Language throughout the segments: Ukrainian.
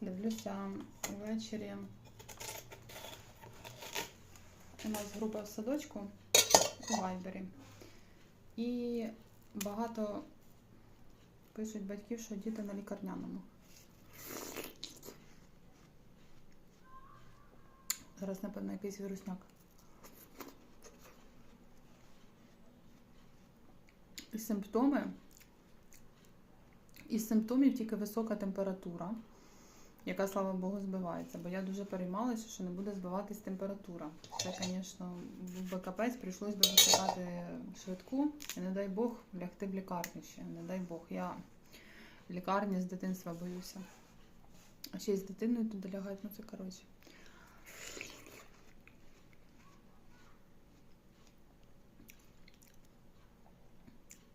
Дивлюся ввечері. У нас група в садочку у Вайбері. І багато пишуть батьків, що діти на лікарняному. Зараз, напевно, якийсь вірусняк. І симптоми. Із симптомів тільки висока температура, яка, слава Богу, збивається. Бо я дуже переймалася, що не буде збиватись температура. Це, звісно, був би капець, прийшлось би викликати швидку. І не дай Бог лягти в лікарню ще. Не дай Бог. Я в лікарні з дитинства боюся. А ще й з дитиною туди лягають, ну це коротше.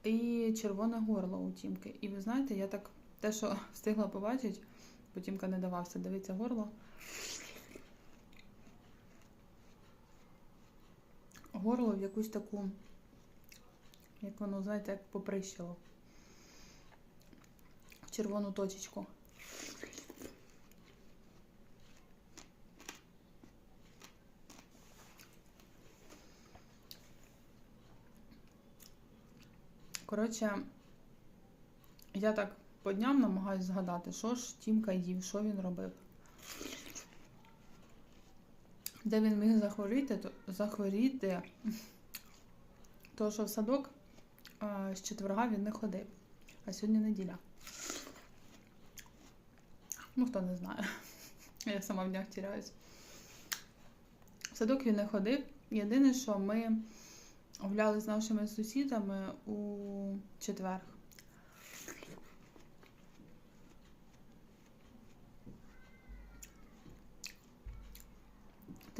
І червоне горло у Тімки. І ви знаєте, я так те, що встигла побачити, бо Тімка не давався дивитися горло. Горло в якусь таку, як воно, знаєте, як поприщило. В червону точечку. Коротше, я так по дням намагаюся згадати, що ж Тімка їв, що він робив. Де він міг захворіти, то захворіти, то що в садок з четверга він не ходив. А сьогодні неділя. Ну, хто не знає. Я сама в днях тіряюсь. В садок він не ходив. Єдине, що ми гуляли з нашими сусідами у четвер.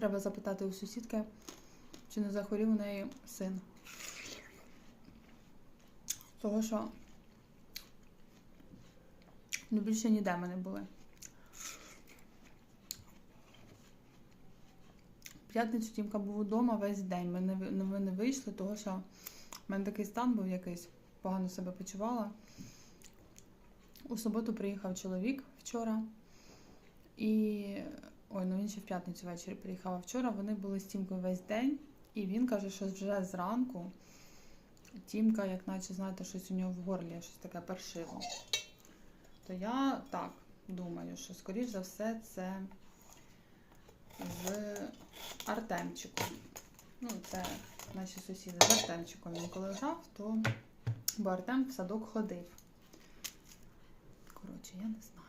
Треба запитати у сусідки, чи не захворів у неї син. Того, що ну, більше ніде ми не були. П'ятницю Тімка був вдома весь день. Ми не, ми не вийшли, тому що в мене такий стан був якийсь, погано себе почувала. У суботу приїхав чоловік вчора. І. Ще в п'ятницю ввечері приїхав. А вчора вони були з Тімкою весь день, і він каже, що вже зранку Тімка, як наче, знаєте, щось у нього в горлі, щось таке першило. То я так думаю, що, скоріш за все, це з Артемчиком. Ну, це наші сусіди з Артемчиком. Він коли грав, то бо Артем в садок ходив. Коротше, я не знаю.